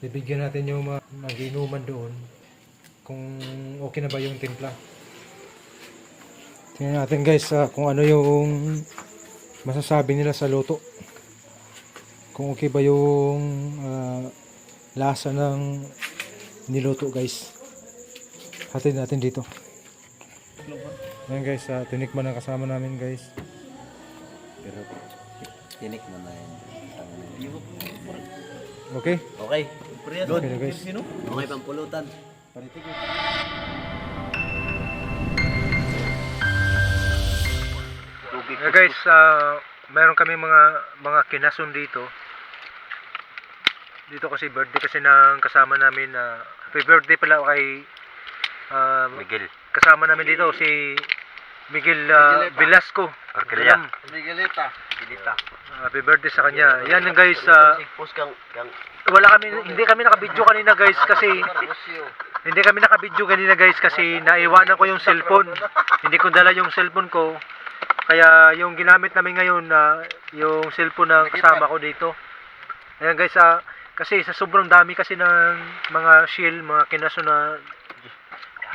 bibigyan natin yung mga maginuman doon kung okay na ba yung timpla. Tingnan natin guys ah, kung ano yung masasabi nila sa luto. Kung okay ba yung ah, lasa ng niluto guys. Hatid natin dito. Ayan guys, ah, tinikman na kasama namin guys. Pero tinik mo na yan. Okay? Okay. Good. Okay na guys. Okay, pampulutan. Yeah, guys, ah, meron kami mga mga kinason dito. Dito kasi birthday kasi ng kasama namin na happy birthday pala kay ah, Miguel. kasama namin dito si Miguel ah, Velasco. Alam, Miguelita. Miguelita. happy birthday sa kanya. Yan guys, ah, Post kang kang wala kami hindi kami nakabidyo kanina guys kasi hindi kami nakabidyo kanina guys kasi naiwanan ko yung cellphone. Hindi ko dala yung cellphone ko. Kaya yung ginamit namin ngayon na yung cellphone ng kasama ko dito. Ayan guys, ah, kasi sa sobrang dami kasi ng mga shield, mga kinaso na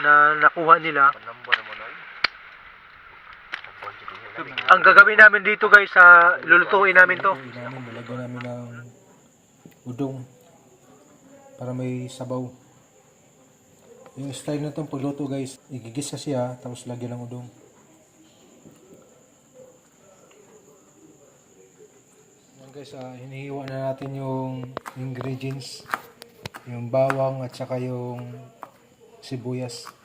na nakuha nila. Ang gagawin namin dito guys, sa lulutuin namin to. Lalagyan namin ng udong para may sabaw. Yung style na itong pagluto guys, igigis kasi ha, tapos lagyan ng udong. Yan guys, ah, hinihiwa na natin yung ingredients. Yung bawang at saka yung sibuyas.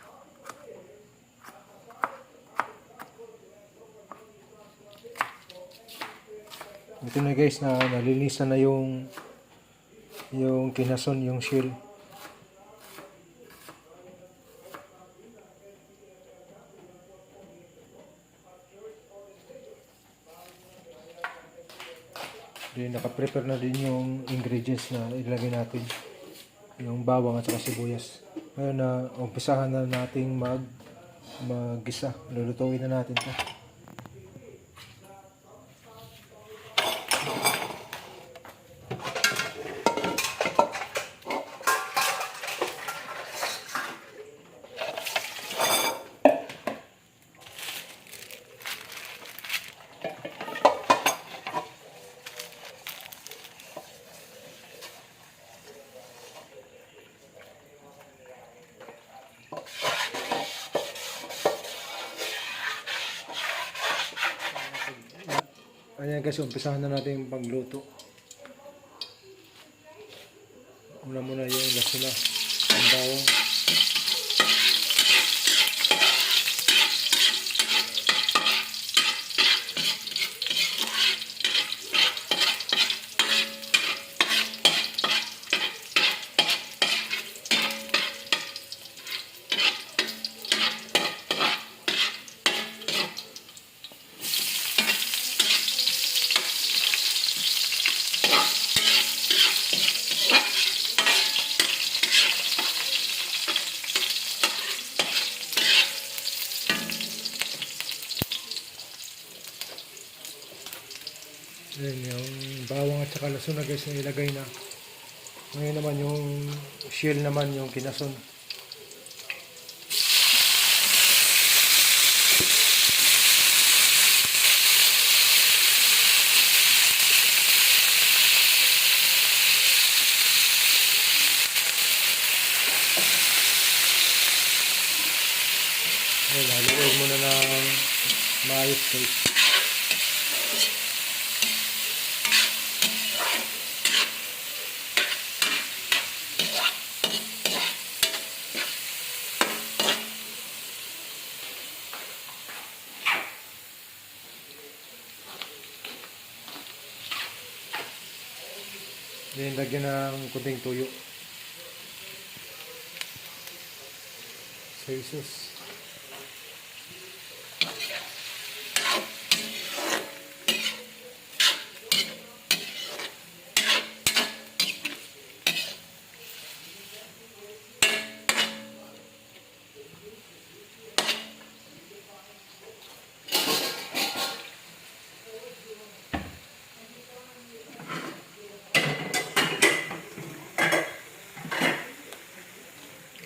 Ito na guys na nalinisan na yung yung kinason, yung shell. Then naka-prepare na din yung ingredients na ilagay natin. Yung bawang at saka sibuyas. Ngayon na umpisahan na nating mag maggisa. Lulutuin na natin 'to. Ayan guys, umpisahan na natin yung pagluto. Una muna yung lasuna, ang bawang. Ayan yung bawang at saka lasuna guys na ilagay na. Ngayon naman yung shell naman yung kinason. Ayan, haluin mo na ng maayos guys. Then, lagyan ng kunting tuyo. Soy sauce.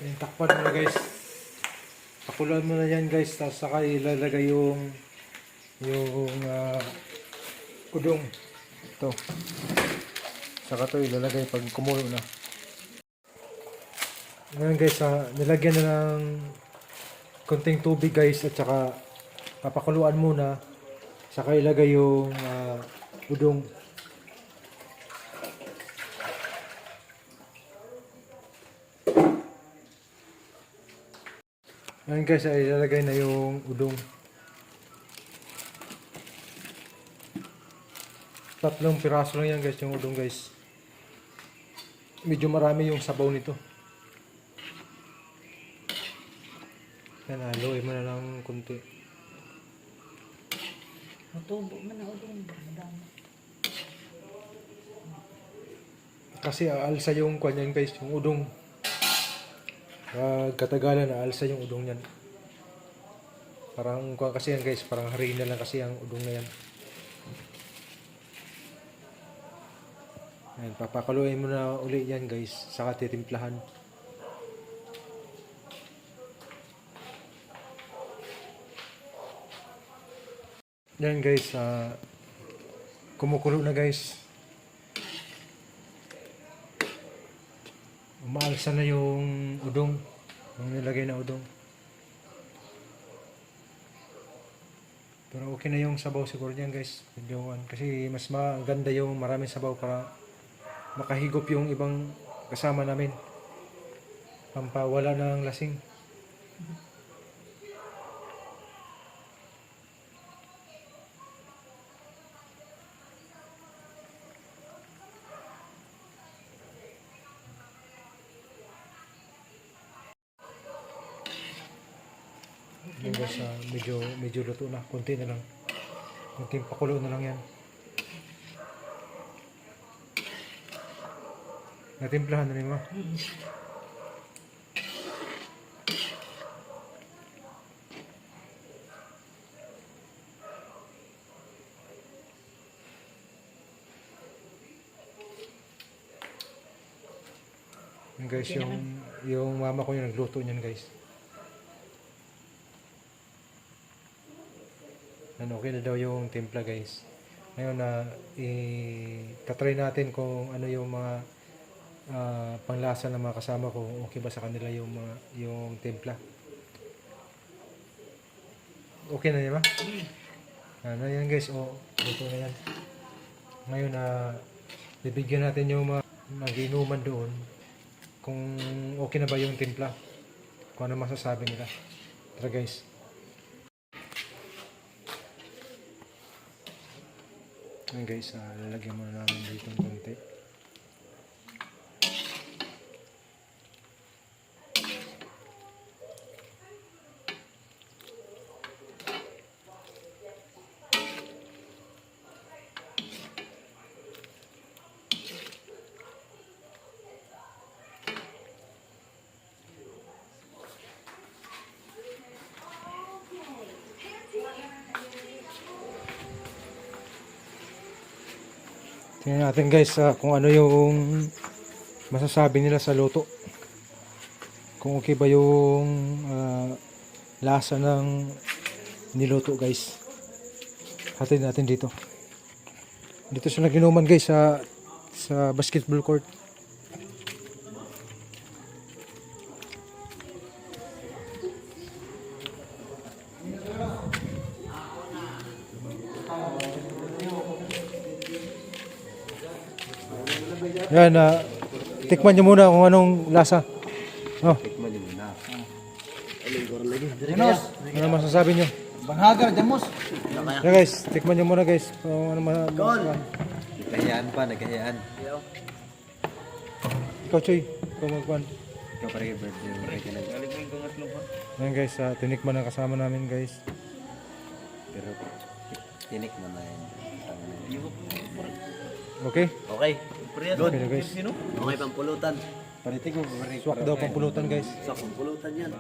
Yan, takpan mo guys. Pakuluan mo na yan guys. Tapos saka ilalagay yung yung ah, udong. Ito. Saka to ilalagay pag kumulo na. Ngayon guys, ah, nilagyan na ng konting tubig guys at saka papakuluan muna. Saka ilagay yung ah, udong. Ngayon guys, ay ilalagay na yung udong. Tatlong piraso lang yan guys, yung udong guys. Medyo marami yung sabaw nito. Yan, haluin mo na lang kunti. Matubo man ako doon. Madami. Kasi aalsa yung kwan yan guys, yung udong. Pag katagalan, aalsa yung udong yan. Parang kwan kasi yan guys, parang harina lang kasi ang udong na yan. Ayan, papakuluin mo na uli yan guys, saka titimplahan. Yan guys, ah kumukulo na guys. Umaalsa na yung udong. Yung nilagay na udong. Pero okay na yung sabaw siguro niyan guys. Medyo ano, Kasi mas maganda yung maraming sabaw para makahigop yung ibang kasama namin. Pampawala ng lasing. Guys, ah, medyo, medyo luto na. Kunti na lang. Kunting pakulo na lang yan. Natimplahan na rin mo. Yung guys, yung, yung mama ko yung nagluto niyan guys. Ano, okay na daw yung timpla guys. Ngayon na i-try natin kung ano yung mga ah, panglasa ng mga kasama ko. Okay ba sa kanila yung mga yung timpla? Okay na yan ba? Ano yan guys, oh, luto na yan. Ngayon na bibigyan natin yung mga mag-inuman doon kung okay na ba yung timpla. Kung ano masasabi nila. Tara guys. Ayan guys, ah, lalagyan muna namin dito ng konti. Tingnan natin guys ah, kung ano yung masasabi nila sa luto. Kung okay ba yung ah, lasa ng niluto guys. Hatid natin dito. Dito sa naginuman guys sa sa basketball court. Yan, ah, tikman nyo muna kung anong lasa. Oh, Tikman yun na. Dinos! ano masasabi nyo? Banghagar, Demos! Yeah guys, tikman nyo muna guys. Kung ano ma- ma- Nagkahiyaan pa, nagkahiyaan. Ikaw Choy, ikaw magkuhan. Ikaw parang birthday mo kay Kanag. Yan guys, ah, tinikman ang kasama namin guys. Pero tinik mo na yan. Okay? Okay. Okay na guys. Okay pang pulutan. Paritig mo. Swak daw pang pulutan guys. Sa pang pulutan yan.